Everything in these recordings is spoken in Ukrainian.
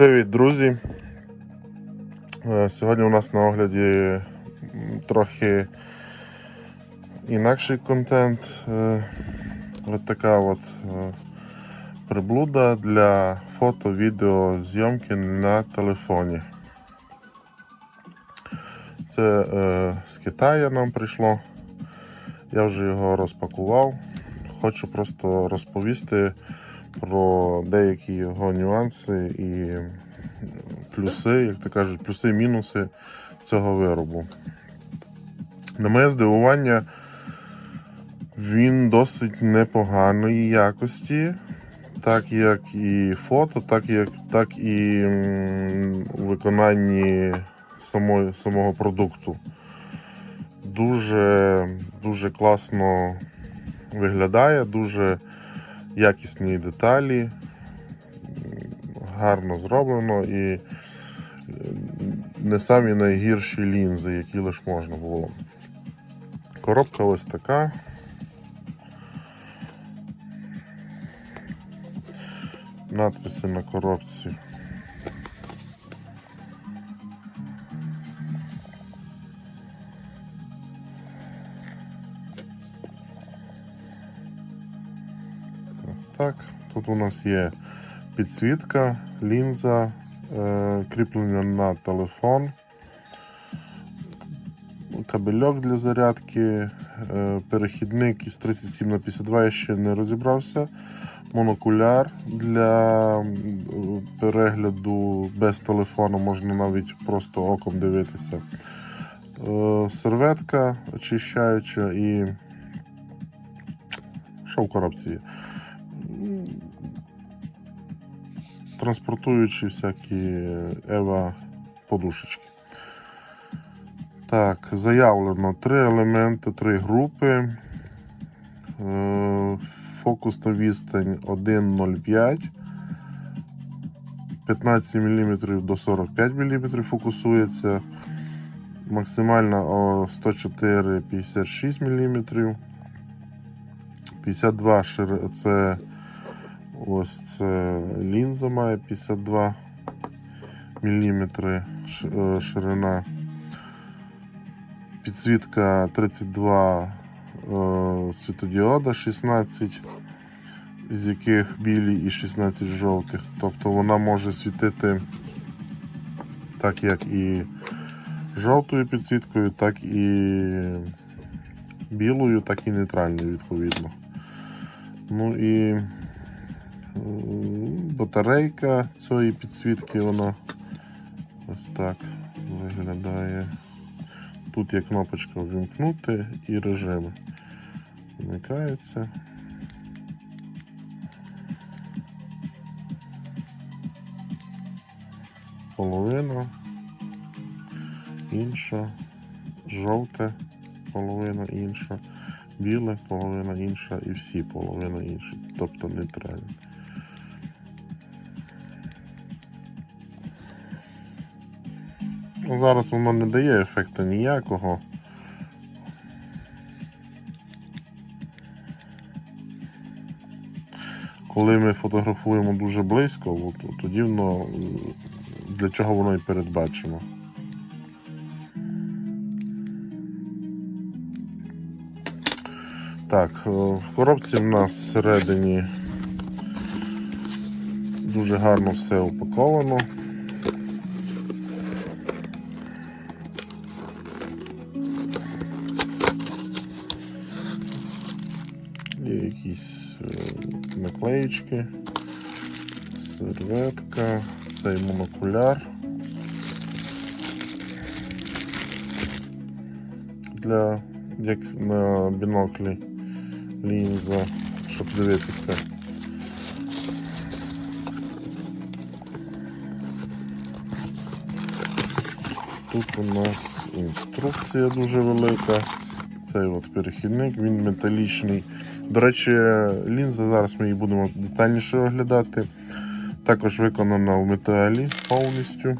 Привіт, друзі! Е, Сьогодні у нас на огляді трохи інакший контент. Е, От така от е, приблуда для фото-відео зйомки на телефоні. Це з Китаю нам прийшло. Я вже його розпакував. Хочу просто розповісти про деякі його нюанси і плюси, як то кажуть, плюси-мінуси цього виробу. На моє здивування, він досить непоганої якості, так як і фото, так, як, так і у виконанні самої, самого продукту. Дуже, дуже класно виглядає, дуже якісні деталі, гарно зроблено і не самі найгірші лінзи, які лише можна було. Коробка ось така. Надписи на коробці. Так. Тут у нас є підсвітка, лінза, е, кріплення на телефон, кабельок для зарядки, е, перехідник із 37 на 52 я ще не розібрався. Монокуляр для перегляду без телефону, можна навіть просто оком дивитися. Е, Серветка очищаюча і що в коробці є? Транспортуючи всякі Ева подушечки. Так, заявлено три елементи, три групи. Е, Фокусна відстань 1,05. 15 мм до 45 мм фокусується. Максимальна о 104-56 мм. 52 шир... це Ось це лінза має 52 мм ширина. Підсвітка 32 е, світодіода, 16, з яких білі і 16 жовтих. Тобто вона може світити так як і жовтою підсвіткою, так і білою, так і нейтральною відповідно. Ну і батарейка цієї підсвітки, вона ось так виглядає. Тут є кнопочка ввімкнути і режими. Вмикається. Половина, інша, жовте, половина інша, біле, половина інша і всі половина інша, тобто нейтральні. Ну, Зараз воно не дає ефекту ніякого. Коли ми фотографуємо дуже близько, от, тоді воно для чого воно і передбачено. Так, е, в коробці в нас всередині дуже гарно все упаковано. Наклеїчки, серветка, цей монокуляр для як на біноклі лінза, щоб дивитися. Тут у нас інструкція дуже велика. Цей от перехідник, він металічний. До речі, лінза, зараз ми її будемо детальніше оглядати. Також виконана в металі повністю.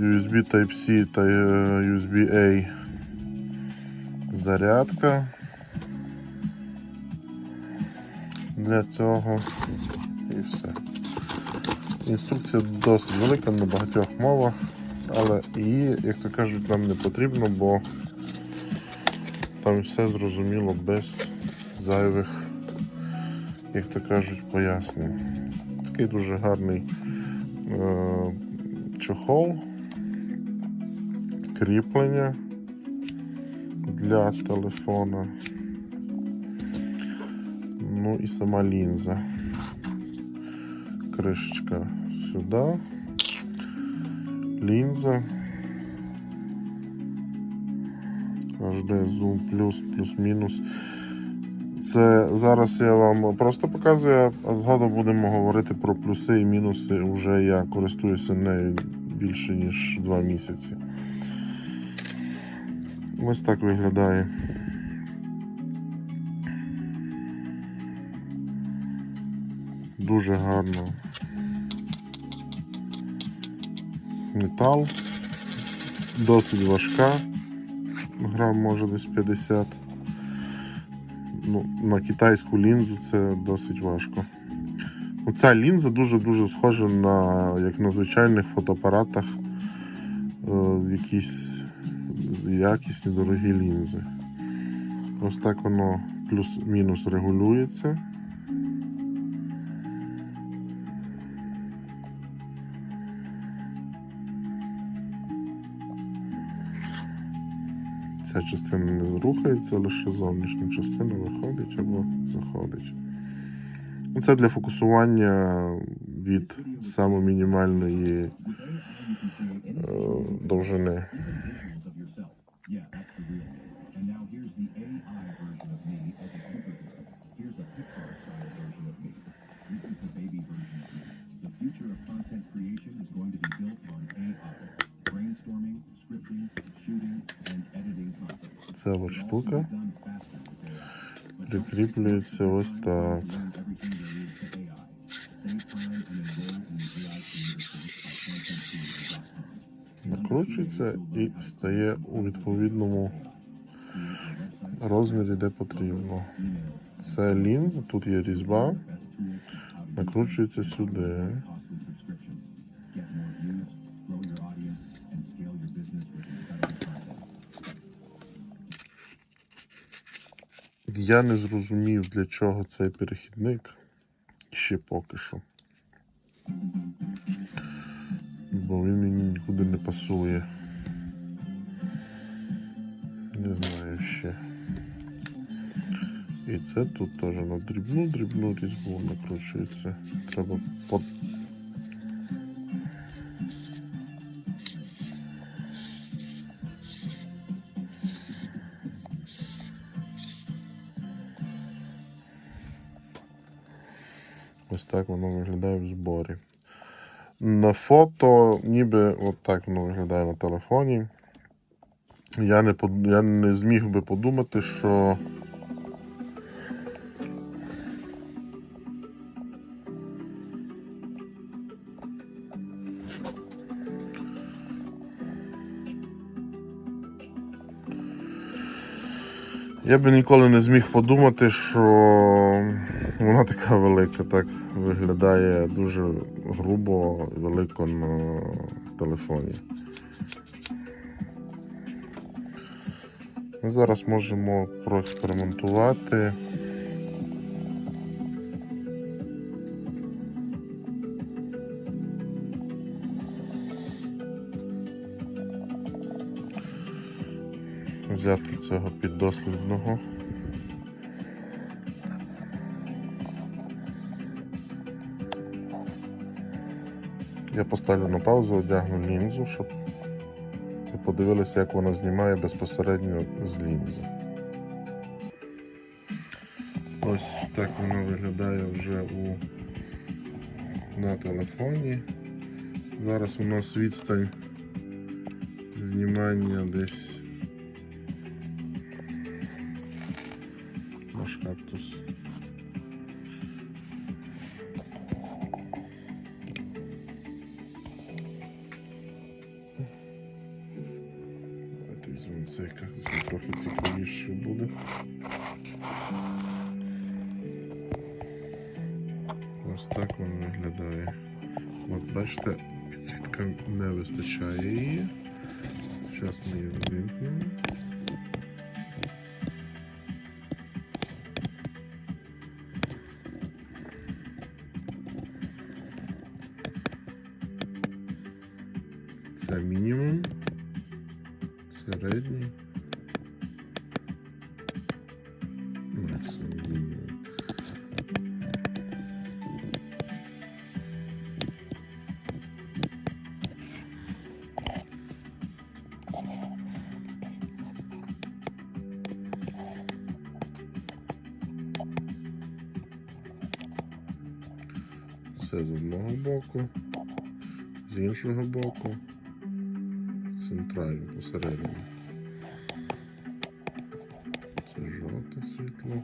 USB Type-C та е, USB-A зарядка для цього і все. Інструкція досить велика на багатьох мовах, але її, як то кажуть, нам не потрібно, бо там все зрозуміло без зайвих, як то кажуть, пояснень. Такий дуже гарний е, чохол, кріплення для телефона. Ну і сама лінза. Кришечка сюди. Лінза. HD зум плюс, плюс-мінус. Це зараз я вам просто показую, а згодом будемо говорити про плюси і мінуси. Уже я користуюся нею більше ніж 2 місяці. Ось так виглядає. Дуже гарно. Метал. Досить важка. Грам може десь 50. Ну, на китайську лінзу це досить важко. Оця Ця лінза дуже-дуже схожа на як на звичайних фотоапаратах. Е, якісь якісні дорогі лінзи. Ось так воно плюс-мінус регулюється. Ця частина не рухається, лише зовнішня частина виходить або заходить. Ну, Це для фокусування від саме мінімальної е, довжини. future of content creation is Ця от штука прикріплюється ось так. Накручується і стає у відповідному розмірі, де потрібно. Це лінза, тут є різьба, накручується сюди. Я не зрозумів, для чого цей перехідник ще поки що. Бо він мені нікуди не пасує. Не знаю ще. І це тут теж на дрібну дрібну різьбу накручується. Треба Ось так воно виглядає в зборі. На фото, ніби от так воно виглядає на телефоні. Я не, я не зміг би подумати, що. Я би ніколи не зміг подумати, що вона така велика, так виглядає дуже грубо, велико на телефоні. Ми зараз можемо проекспериментувати. Взяти цього піддослідного. Я поставлю на паузу, одягну лінзу, щоб ви подивилися, як вона знімає безпосередньо з лінзи. Ось так воно виглядає вже у... на телефоні. Зараз у нас відстань знімання десь кактус. Давайте візьмемо цей кактус, він трохи цікавіше буде. Ось так він виглядає. От бачите, підсвітка не вистачає її. Зараз ми її вимкнемо. Середній. З одного боку, з іншого боку, центрально посередині. Це жовте світло.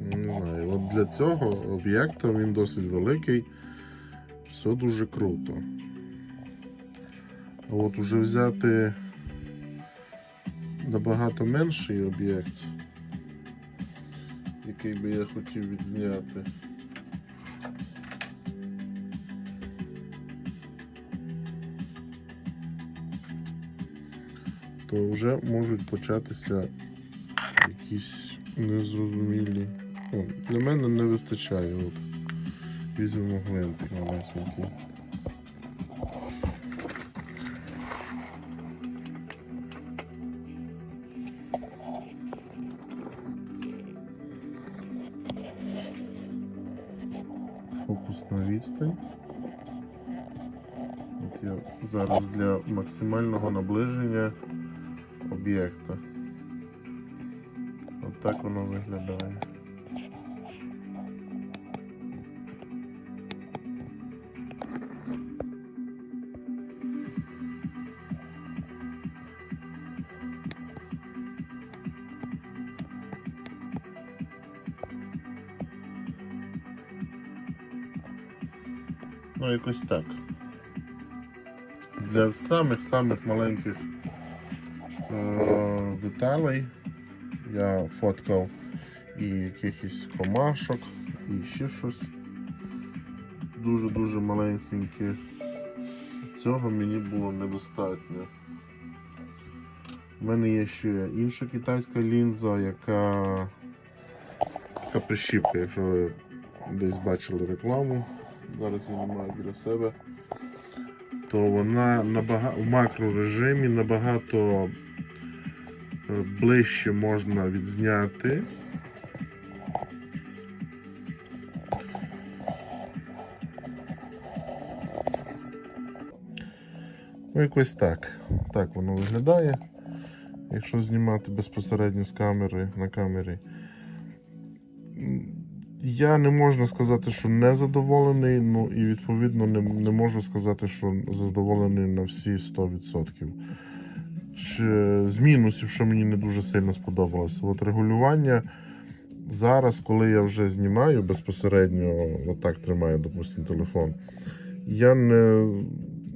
Не знаю, от для цього об'єкта він досить великий, все дуже круто. А от уже взяти набагато менший об'єкт, який би я хотів відзняти. То вже можуть початися якісь незрозумілі. О, для мене не вистачає. От. Візьмемо гвинтик малесенький. Фокусна відстань. От я зараз для максимального наближення об'єкта. От так воно виглядає. Ну, якось так. Для самих-самих маленьких деталей я фоткав і якихось комашок, і ще щось дуже-дуже маленьке. Цього мені було недостатньо. У мене є ще інша китайська лінза, яка така прищіпка, якщо ви десь бачили рекламу. Зараз я не маю біля себе. То вона в макрорежимі набагато ближче можна відзняти. Ну, якось так. Так воно виглядає. Якщо знімати безпосередньо з камери на камері. Я не можна сказати, що не задоволений, ну і відповідно не, не можу сказати, що задоволений на всі 100%. Ще з мінусів, що мені не дуже сильно сподобалося. От регулювання зараз, коли я вже знімаю безпосередньо, отак тримаю, допустимо, телефон, я не,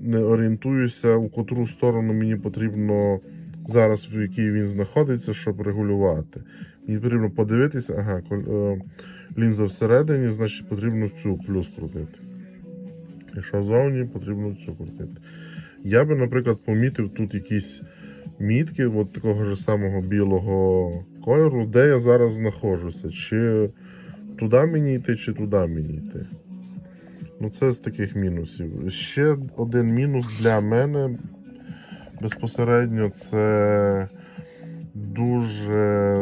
не орієнтуюся, у котру сторону мені потрібно зараз, в якій він знаходиться, щоб регулювати. Мені потрібно подивитися, ага, е, лінза всередині, значить потрібно цю плюс крутити. Якщо зовні, потрібно цю крутити. Я би, наприклад, помітив тут якісь мітки от такого ж самого білого кольору, де я зараз знаходжуся. Чи туди мені йти, чи туди мені йти. Ну, це з таких мінусів. Ще один мінус для мене безпосередньо це дуже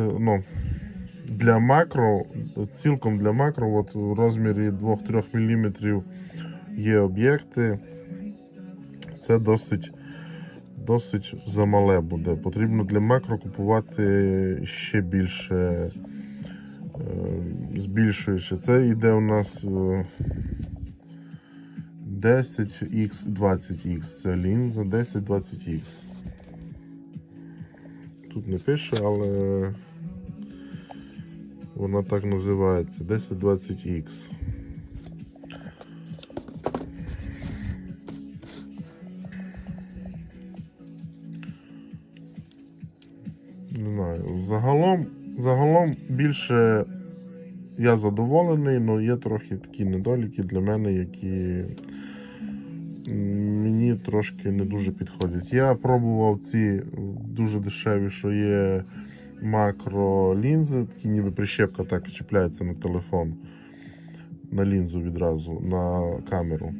ну, для макро, цілком для макро, от в розмірі 2-3 мм є об'єкти. Це досить, досить замале буде. Потрібно для макро купувати ще більше, е, збільшуючи. Це йде у нас е, 10x 20x. Це лінза 10-20x. Тут не пише, але вона так називається 1020X. Не знаю. Загалом Загалом більше я задоволений, але є трохи такі недоліки для мене, які мені трошки не дуже підходять. Я пробував ці дуже дешеві, що є макролінзи, такі ніби прищепка так чіпляється на телефон, на лінзу відразу, на камеру.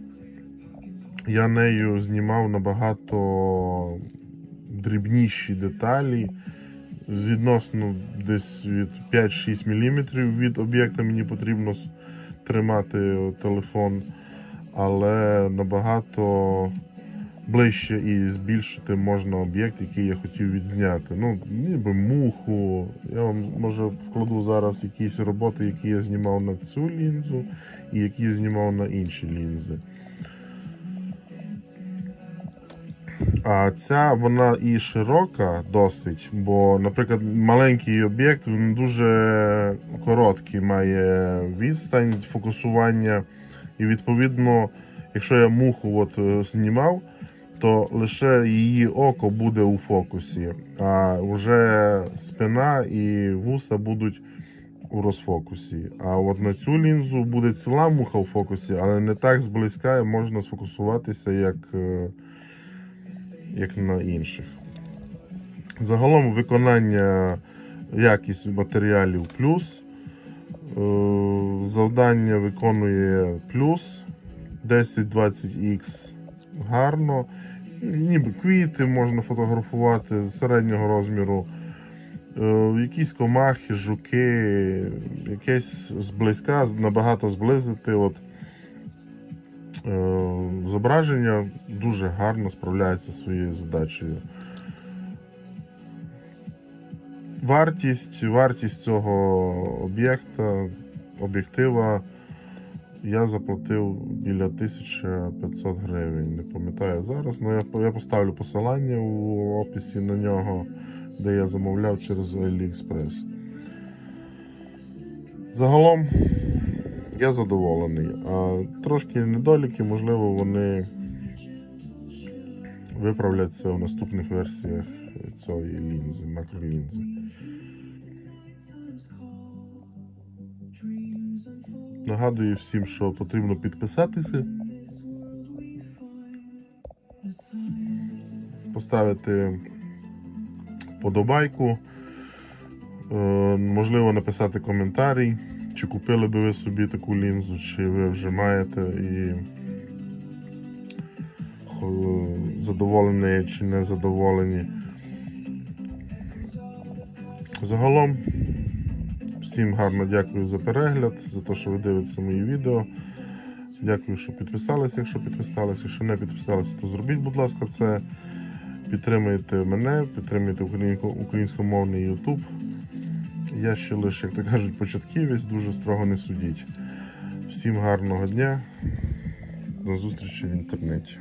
Я нею знімав набагато дрібніші деталі. Відносно десь від 5-6 мм від об'єкта мені потрібно тримати телефон, але набагато ближче і збільшити можна об'єкт, який я хотів відзняти. Ну, ніби муху. Я вам може вкладу зараз якісь роботи, які я знімав на цю лінзу, і які я знімав на інші лінзи. А ця вона і широка досить, бо, наприклад, маленький об'єкт він дуже короткий, має відстань фокусування. І відповідно, якщо я муху от е, знімав, то лише її око буде у фокусі, а вже спина і вуса будуть у розфокусі. А от на цю лінзу буде ціла муха у фокусі, але не так зблизька можна сфокусуватися, як. Як на інших. Загалом виконання якість матеріалів плюс. Е, Завдання виконує плюс 10-20х гарно. Ніби квіти можна фотографувати з середнього розміру. Е, Якісь комахи, жуки, якесь зблизька, набагато зблизити. От, зображення дуже гарно справляється зі своєю задачею. Вартість, вартість цього об'єкта, об'єктива я заплатив біля 1500 гривень. Не пам'ятаю зараз, але я, я поставлю посилання у описі на нього, де я замовляв через AliExpress. Загалом я задоволений. А трошки недоліки, можливо, вони виправляться в наступних версіях цієї лінзи, макролінзи. Нагадую всім, що потрібно підписатися, поставити подобайку, е, можливо, написати коментарій, чи купили би ви собі таку лінзу, чи ви вже маєте і задоволені чи не задоволені. Загалом, всім гарно дякую за перегляд, за те, що ви дивитеся мої відео. Дякую, що підписалися. Якщо підписалися, якщо не підписалися, то зробіть, будь ласка, це. Підтримуйте мене, підтримуйте українсько- українськомовний YouTube. Я ще лише, як то кажуть, початківець, дуже строго не судіть. Всім гарного дня. До зустрічі в інтернеті.